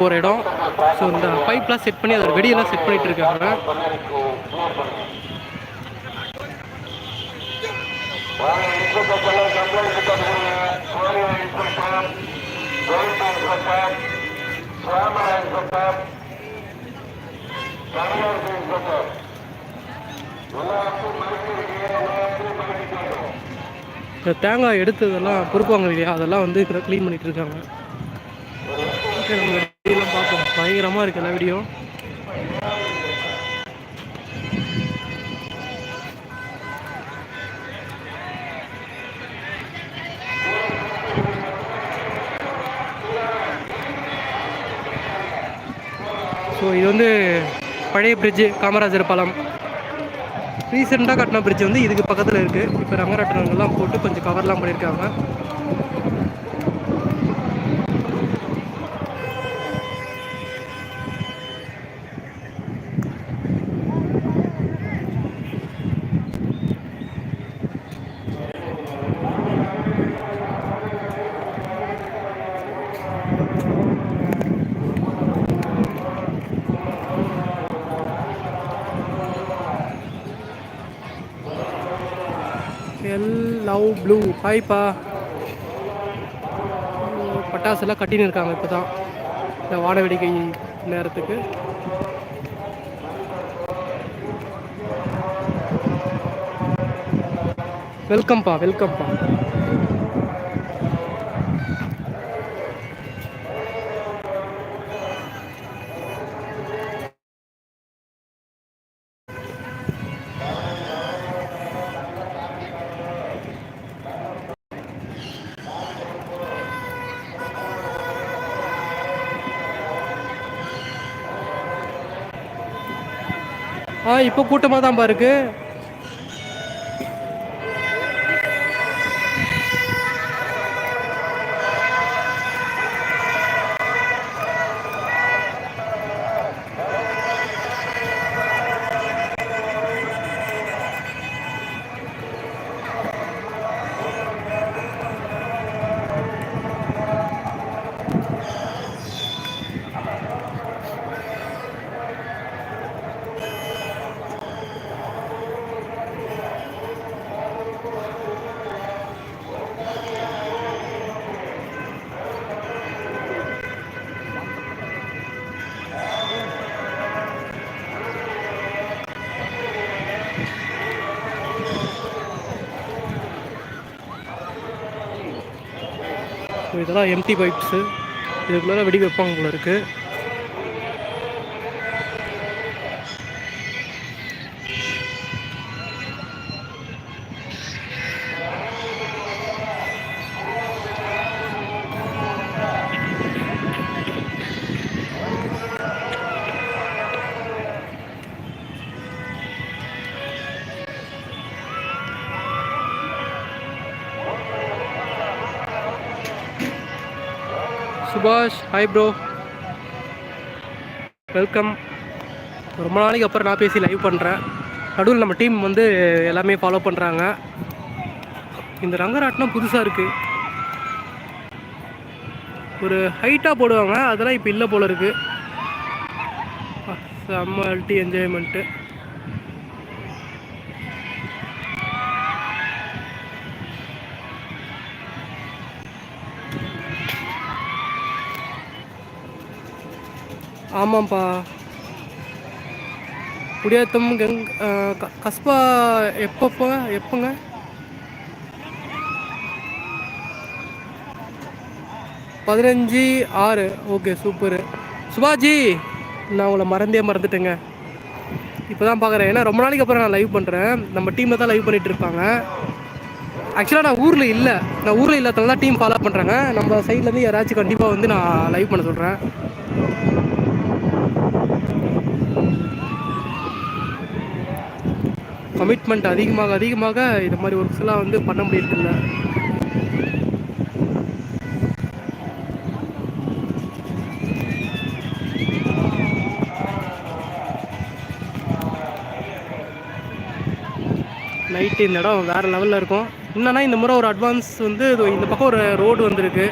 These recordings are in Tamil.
போகிற இடம். ஸோ இந்த பைப்லாம் செட் பண்ணி அதோட வெடியெல்லாம் செட் பண்ணிட்டு இருக்காங்க. இந்த தேங்காய் எடுத்ததெல்லாம் பொறுப்பாங்க இல்லையா? அதெல்லாம் வந்து க்ளீன் பண்ணிட்டு இருக்காங்க. பயங்கரமாக இருக்குல்ல வீடியோ. ஸோ இது வந்து பழைய பிரிட்ஜு காமராஜர் பாலம். ரீசெண்டாக கட்டின பிரிட்ஜ் வந்து இதுக்கு பக்கத்தில் இருக்குது இப்போ ரங்கராட்டனங்கள்லாம் போட்டு கொஞ்சம் கவர்லாம் பண்ணியிருக்காங்க எல் லவ் ப்ளூ ஹாய்ப்பா. பட்டாசுலாம் கட்டின்னு இருக்காங்க இப்போ தான் இந்த வான வேடிக்கை நேரத்துக்கு. வெல்கம்ப்பா வெல்கம்ப்பா. இப்போ கூட்டமாக தான்ப்பா இருக்கு. இதெல்லாம் எம்டி பைப்ஸு இதுக்குள்ளே வெடி வைப்பாங்க போல இருக்கு. சுபாஷ் ஹாய் ப்ரோ வெல்கம் ரொம்ப நாளைக்கு அப்புறம் நான் பேசி லைவ் பண்ணுறேன் நடுவில் நம்ம டீம் வந்து எல்லாமே ஃபாலோ பண்ணுறாங்க இந்த ரங்கராட்டினம் புதுசாக இருக்குது ஒரு ஹைட்டாக போடுவாங்க அதெல்லாம் இப்போ இல்லை போல இருக்குது செம்ம அல்ட்டி என்ஜாய்மெண்ட்டு ஆமாம்ப்பா குடியாத்தம் கங் க- கஸ்பா எப்பப்போ எப்போங்க? பதினஞ்சு ஆறு. Okay super. சுபாஜி நான் உங்களை மறந்தே மறந்துட்டேங்க. இப்போ தான் பார்க்குறேன் ஏன்னா ரொம்ப நாளைக்கு அப்புறம் நான் லைவ் பண்ணுறேன் நம்ம டீமில் தான் லைவ் பண்ணிட்டு இருப்பாங்க ஆக்சுவலாக நான் ஊரில் இல்லை. நான் ஊரில் இல்லாதனால தான் டீம் ஃபாலோ பண்ணுறாங்க நம்ம சைட்லேருந்து யாராச்சும் கண்டிப்பாக வந்து நான் லைவ் பண்ண சொல்கிறேன் கமிட்மெண்ட் அதிகமாக அதிகமாக இது மாதிரி ஒர்க்ஸ்லாம் வந்து பண்ண முடியறதில்ல. நைட்டு இந்த இடம் வேறு லெவலில் இருக்கும். என்னென்னா இந்த முறை ஒரு அட்வான்ஸ் வந்து இது இந்த பக்கம் ஒரு ரோடு வந்திருக்கு.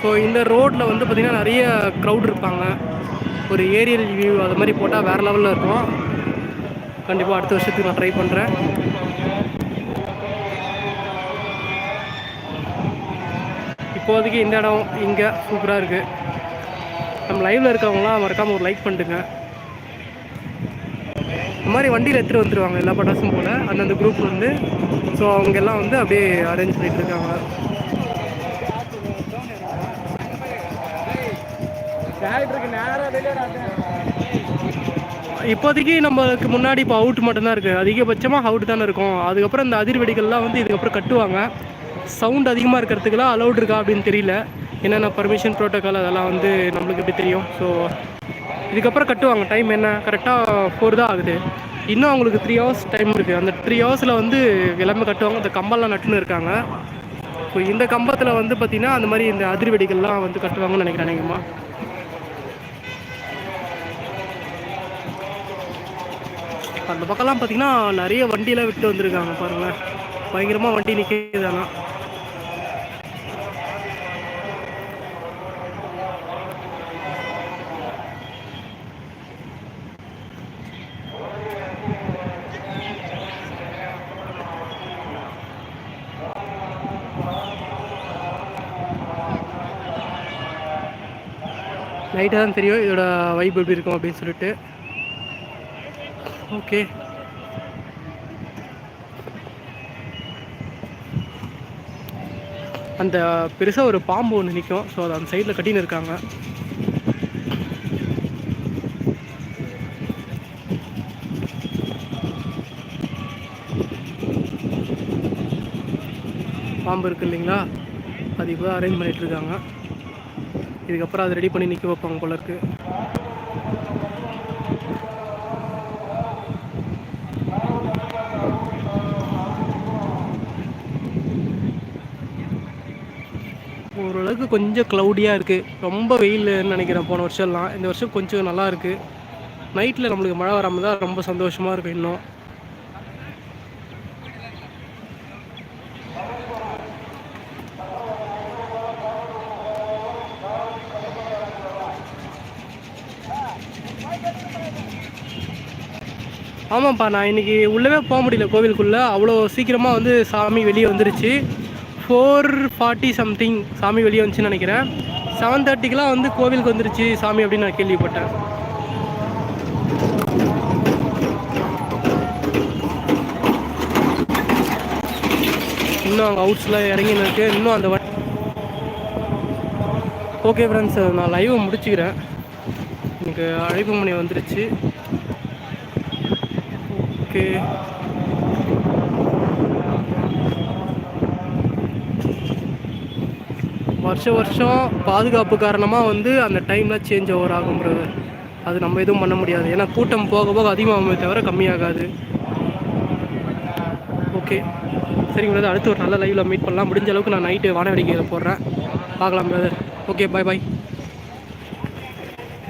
ஸோ இந்த ரோட்டில் வந்து பார்த்திங்கன்னா நிறைய க்ரௌட் இருப்பாங்க. ஒரு ஏரியல் வியூ அது மாதிரி போட்டால் வேறு லெவலில் இருக்கும். கண்டிப்பாக அடுத்த வருஷத்துக்கு நான் ட்ரை பண்ணுறேன் இப்போதைக்கு இந்த இடம் இங்கே சூப்பராக இருக்குது நம்ம லைவில் இருக்கவங்களாம் மறக்காமல் ஒரு லைக் பண்ணிட்டுங்க இந்த மாதிரி வண்டியில் எடுத்துகிட்டு வந்துருவாங்க எல்லா பட்டாசும் போல் அந்தந்த குரூப் வந்து ஸோ அவங்க எல்லாம் வந்து அப்படியே அரேஞ்ச் பண்ணிகிட்டு இருக்காங்க இப்போதைக்கு நம்மளுக்கு முன்னாடி இப்போ அவுட் மட்டும்தான் இருக்குது அதிகபட்சமாக அவுட் தானே இருக்கும். அதுக்கப்புறம் இந்த அதிர்வெடிகள்லாம் வந்து இதுக்கப்புறம் கட்டுவாங்க. சவுண்ட் அதிகமாக இருக்கிறதுக்கெல்லாம் அலௌட் இருக்கா அப்படின்னு தெரியல. என்னென்ன பர்மிஷன் ப்ரோட்டோக்கால் அதெல்லாம் வந்து நம்மளுக்கு எப்படி தெரியும்? ஸோ இதுக்கப்புறம் கட்டுவாங்க. டைம் என்ன? கரெக்டாக ஃபோர் தான் ஆகுது. இன்னும் அவங்களுக்கு த்ரீ ஹவர்ஸ் டைம் இருக்குது அந்த த்ரீ ஹவர்ஸில் வந்து எல்லாமே கட்டுவாங்க. இந்த கம்பெல்லாம் நட்டுன்னு இருக்காங்க. ஸோ இந்த கம்பத்தில் வந்து பார்த்திங்கன்னா அந்த மாதிரி இந்த அதிர்வெடிகள்லாம் வந்து கட்டுவாங்கன்னு நினைக்கிறேன். அநேகமாக அந்த பக்கம்லாம் பார்த்தீங்கன்னா நிறைய வண்டியெல்லாம் விட்டு வந்திருக்காங்க பாருங்களேன். பயங்கரமாக வண்டி நிற்கிது ஆனால் நைட்டாக தான் தெரியும் இதோட வைப் எப்படி இருக்கும் அப்படின்னு சொல்லிட்டு. ஓகே அந்த பெருசாக ஒரு பாம்பு ஒன்று நிற்கும் ஸோ அதை அந்த சைடில் கட்டின்னு இருக்காங்க. பாம்பு இருக்குது இல்லைங்களா? அது இப்போ அரேஞ்ச் பண்ணிகிட்ருக்காங்க இதுக்கப்புறம் அதை ரெடி பண்ணி நிற்க வைப்பாங்க போல இருக்குது ஓரளவுக்கு கொஞ்சம் க்ளவுடியாக இருக்குது ரொம்ப வெயில்னு நினைக்கிறேன் போன வருஷம்லாம். இந்த வருஷம் கொஞ்சம் நல்லா இருக்குது நைட்டில் நம்மளுக்கு மழை வராமல் தான் ரொம்ப சந்தோஷமாக இருக்கும் இன்னும். ஆமாம்ப்பா நான் இன்றைக்கி உள்ளவே போக முடியல கோவிலுக்குள்ளே. அவ்வளோ சீக்கிரமாக வந்து சாமி வெளியே வந்துருச்சு. ஃபோர் ஃபார்ட்டி சம்திங் சாமி வெளியே வந்துச்சுன்னு நினைக்கிறேன். செவன் தேர்ட்டிக்கெலாம் வந்து கோவிலுக்கு வந்துருச்சு சாமி அப்படின்னு நான் கேள்விப்பட்டேன். இன்னும் அங்கே அவுட்ஸில் இறங்கின்னு இருக்கு. இன்னும் அந்த ஓகே ஃப்ரெண்ட்ஸ் நான் லைவை முடிச்சுக்கிறேன். எனக்கு அழைப்பு மணி வந்துருச்சு. ஓகே வருஷ வருஷம் பாதுகாப்பு காரணமாக வந்து அந்த டைமில் சேஞ்ச் ஓவர் ஆகும் பிரதர் அது நம்ம எதுவும் பண்ண முடியாது. ஏன்னா கூட்டம் போக போக அதிகமாகுமே தவிர கம்மியாகாது. ஓகே சரிங்க பிரதர் அடுத்து ஒரு நல்ல லைவில் மீட் பண்ணலாம். முடிஞ்ச அளவுக்கு நான் நைட்டு வானவேடிக்கையில் போடுறேன். பார்க்கலாம் பிரதர் ஓகே பாய் பாய்